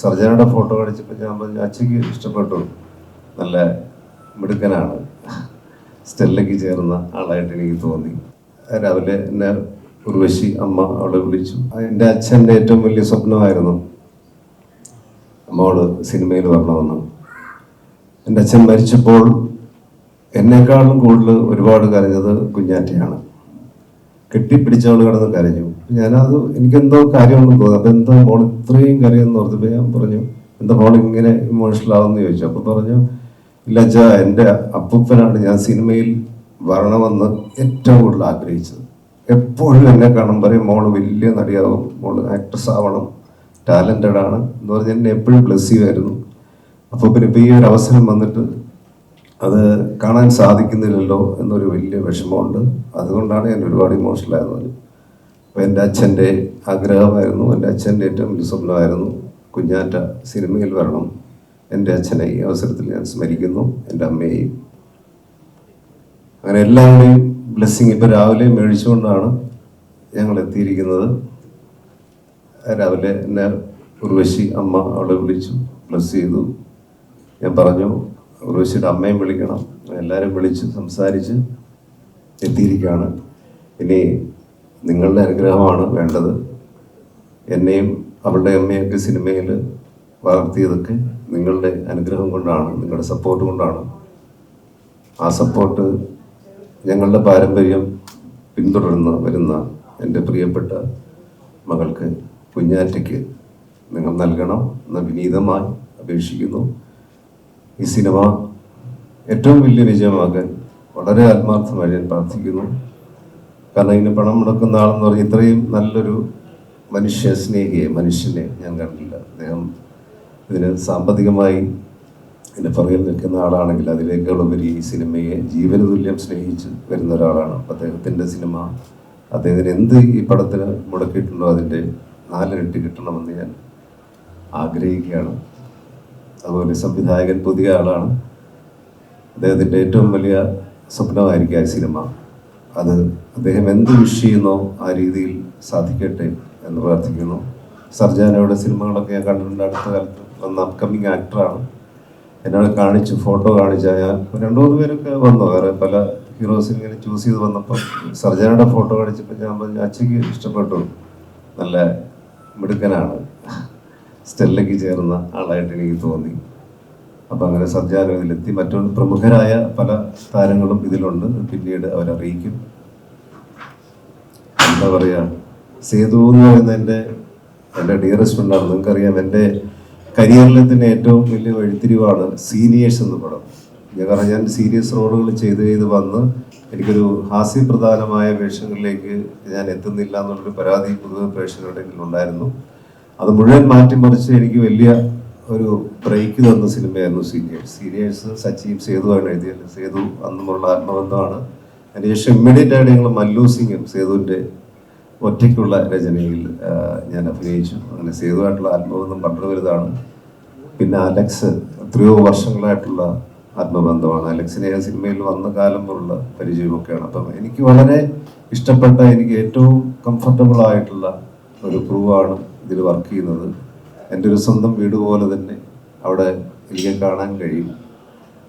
സർജനയുടെ photo കാണിച്ചപ്പോൾ ഞാൻ പറഞ്ഞു അച്ഛയ്ക്ക് ഇഷ്ടപ്പെട്ടു. നല്ല മിടുക്കനാണ്. സ്റ്റെല്ലയ്ക്ക് ചേർന്ന ആളായിട്ട് എനിക്ക് തോന്നി. രാവിലെ എന്നെ ഉർവശി അമ്മ അവളെ വിളിച്ചു. എന്റെ അച്ഛന്റെ ഏറ്റവും വലിയ സ്വപ്നമായിരുന്നു അമ്മോട് സിനിമയിൽ വരണമെന്ന്. എന്റെ അച്ഛൻ മരിച്ചപ്പോൾ എന്നെക്കാളും കൂടുതൽ ഒരുപാട് കരഞ്ഞത് കുഞ്ഞാറ്റയാണ്. കെട്ടിപ്പിടിച്ചവൾ കിടന്ന് കരഞ്ഞു. ഞാനത് എനിക്കെന്തോ കാര്യമൊന്നും തോന്നി. അപ്പം എന്താ മോൾ ഇത്രയും കരയെന്ന് ഓർത്തപ്പോൾ ഞാൻ പറഞ്ഞു എന്താ മോൾ ഇങ്ങനെ ഇമോഷണൽ ആവുമെന്ന് ചോദിച്ചു. അപ്പൊ പറഞ്ഞു ഇല്ല അച്ഛാ എന്റെ അപ്പൂപ്പനാണ് ഞാൻ സിനിമയിൽ വരണമെന്ന് ഏറ്റവും കൂടുതൽ ആഗ്രഹിച്ചത്. എപ്പോഴും എന്നെ കാണും പറയും മോൾ വലിയ നടിയാവും മോൾ ആക്ട്രസ് ആവണം ടാലന്റഡ് ആണ്. എന്ന് പറഞ്ഞ് എന്നെ എപ്പോഴും ബ്ലെസ് ചെയ്യുമായിരുന്നു. അപ്പോൾ പിന്നെ ഈ ഒരു അവസരം വന്നിട്ട് അത് കാണാൻ സാധിക്കുന്നില്ലല്ലോ എന്നൊരു വലിയ വിഷമമുണ്ട്. അതുകൊണ്ടാണ് ഞാൻ ഒരുപാട് ഇമോഷണൽ ആയത് അപ്പോൾ എന്റെ അച്ഛന്റെ ആഗ്രഹമായിരുന്നു. എന്റെ അച്ഛന്റെ ഏറ്റവും വലിയ സ്വപ്നമായിരുന്നു കുഞ്ഞാറ്റ സിനിമയിൽ വരണം. എന്റെ അച്ഛനെ ഈ അവസരത്തിൽ ഞാൻ സ്മരിക്കുന്നു. എന്റെ അമ്മയെയും. അങ്ങനെ എല്ലാവരുടെയും ബ്ലെസ്സിങ് ഇപ്പോൾ രാവിലെ മേടിച്ചുകൊണ്ടാണ് ഞങ്ങൾ എത്തിയിരിക്കുന്നത്. രാവിലെ എന്നെ ഉർവശി അമ്മ അവളെ വിളിച്ചു ബ്ലസ് ചെയ്തു. ഞാൻ പറഞ്ഞു ഉർവശിയുടെ അമ്മയും വിളിക്കണം. എല്ലാവരും വിളിച്ച് സംസാരിച്ച് എത്തിയിരിക്കുകയാണ്. ഇനി നിങ്ങളുടെ അനുഗ്രഹമാണ് വേണ്ടത്. എന്നെയും അവളുടെ അമ്മയൊക്കെ സിനിമയിൽ വളർത്തിയതൊക്കെ നിങ്ങളുടെ അനുഗ്രഹം കൊണ്ടാണ് നിങ്ങളുടെ സപ്പോർട്ട് കൊണ്ടാണ്. ആ സപ്പോർട്ട് ഞങ്ങളുടെ പാരമ്പര്യം പിന്തുടർന്ന് വരുന്ന എന്റെ പ്രിയപ്പെട്ട മകൾക്ക് കുഞ്ഞാറ്റയ്ക്ക് നിങ്ങൾ നൽകണം. എന്ന് വിനീതമായി അപേക്ഷിക്കുന്നു. ഈ സിനിമ ഏറ്റവും വലിയ വിജയമാകാൻ വളരെ ആത്മാർത്ഥമായി ഞാൻ പ്രാർത്ഥിക്കുന്നു. കാരണം ഇതിന് പണം മുടക്കുന്ന ആളെന്ന് പറഞ്ഞ് ഇത്രയും നല്ലൊരു മനുഷ്യ സ്നേഹിയെ മനുഷ്യനെ ഞാൻ കണ്ടില്ല. അദ്ദേഹം ഇതിന് സാമ്പത്തികമായി ഇതിന് പുറകിൽ നിൽക്കുന്ന ആളാണെങ്കിൽ അതിലേക്കുള്ളവരി ഈ സിനിമയെ ജീവനതുല്യം സ്നേഹിച്ച് വരുന്ന ഒരാളാണ്. അപ്പം അദ്ദേഹത്തിന്റെ സിനിമ അദ്ദേഹത്തിന് എന്ത് ഈ പടത്തിന് മുടക്കിയിട്ടുണ്ടോ അതിന്റെ നാലിരട്ടി കിട്ടണമെന്ന് ഞാൻ ആഗ്രഹിക്കുകയാണ്. അതുപോലെ സംവിധായകൻ പുതിയ ആളാണ്. അദ്ദേഹത്തിന്റെ ഏറ്റവും വലിയ സ്വപ്നമായിരിക്കും ആ സിനിമ. അത് അദ്ദേഹം എന്ത് വിഷ് ചെയ്യുന്നോ ആ രീതിയിൽ സാധിക്കട്ടെ എന്ന് പ്രാർത്ഥിക്കുന്നു. സർജാനയുടെ സിനിമകളൊക്കെ ഞാൻ കണ്ടിട്ടുണ്ട്. അടുത്ത കാലത്ത് വന്ന അപ്കമ്മിങ് ആക്ടറാണ് എന്നോട് കാണിച്ചു ഫോട്ടോ കാണിച്ച. ഞാൻ രണ്ടു മൂന്ന് പേരൊക്കെ വന്നു. വേറെ പല ഹീറോസ് ഇങ്ങനെ ചൂസ് ചെയ്ത് വന്നപ്പോൾ സർജാനയുടെ ഫോട്ടോ കാണിച്ചപ്പോൾ ഞാൻ പറഞ്ഞു അച്ഛയ്ക്ക് ഇഷ്ടപ്പെട്ടു. നല്ല മിടുക്കനാണ്. സ്റ്റെല്ലയ്ക്ക് ചേർന്ന ആളായിട്ട് എനിക്ക് തോന്നി. അപ്പോൾ അങ്ങനെ സർജാന ഇതിലെത്തി മറ്റൊരു പ്രമുഖരായ പല താരങ്ങളും ഇതിലുണ്ട്. പിന്നീട് അവരറിയിക്കും എന്താ പറയുക സേതു എന്ന് പറയുന്ന എന്റെ എന്റെ ഡിയറസ്റ്റ് ഫ്രണ്ടാണ് നിങ്ങൾക്കറിയാം എന്റെ കരിയറിലെ തന്നെ ഏറ്റവും വലിയ വഴിത്തിരിവാണ് സീനിയേഴ്സ് എന്ന് പടം. ഞാൻ കാരണം ഞാൻ സീരിയസ് റോളുകൾ ചെയ്ത് ചെയ്ത് വന്ന് എനിക്കൊരു ഹാസ്യപ്രധാനമായ വേഷങ്ങളിലേക്ക് ഞാൻ എത്തുന്നില്ല എന്നുള്ളൊരു പരാതി പൊതുവെ പ്രേക്ഷകരുടെ ഉണ്ടായിരുന്നു അത് മുഴുവൻ മാറ്റിമറിച്ച് എനിക്ക് വലിയ ഒരു ബ്രേക്ക് തന്ന സിനിമയായിരുന്നു സീനിയേഴ്സ് സീനിയേഴ്സ് സച്ചിയും സേതുവാണ് എഴുതിയത്. സേതു അന്നുമുള്ള ആത്മബന്ധമാണ്. അതിനുശേഷം ഇമ്മീഡിയറ്റ് ആയിട്ട് ഞങ്ങൾ മല്ലു സിംഗും സേതുവിന്റെ ഒറ്റയ്ക്കുള്ള രചനയിൽ ഞാൻ അഭിനയിച്ചു. അങ്ങനെ സേതുവായിട്ടുള്ള ആത്മബന്ധം വളരെ വലുതാണ്. പിന്നെ അലക്സ് എത്രയോ വർഷങ്ങളായിട്ടുള്ള ആത്മബന്ധമാണ്. അലക്സിനെ ആ സിനിമയിൽ വന്ന കാലം മുതലുള്ള പരിചയമൊക്കെയാണ്. അപ്പം എനിക്ക് വളരെ ഇഷ്ടപ്പെട്ട എനിക്ക് ഏറ്റവും കംഫർട്ടബിൾ ആയിട്ടുള്ള ഒരു ക്രൂവാണ് ഇതിൽ വർക്ക് ചെയ്യുന്നത്. എന്റെ ഒരു സ്വന്തം വീട് പോലെ തന്നെ അവിടെ എനിക്ക് കാണാൻ കഴിയും.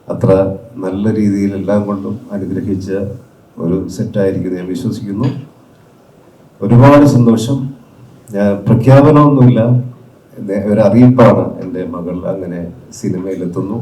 അത്ര നല്ല രീതിയിൽ എല്ലാം കൊണ്ടും അനുഗ്രഹിച്ച ഒരു സെറ്റായിരിക്കും ഞാൻ വിശ്വസിക്കുന്നു. ഒരുപാട് സന്തോഷം. ഞാൻ പ്രഖ്യാപനമൊന്നുമില്ല. ഒരു എന്റെ മകൾ അങ്ങനെ സിനിമയിലെത്തുന്നു.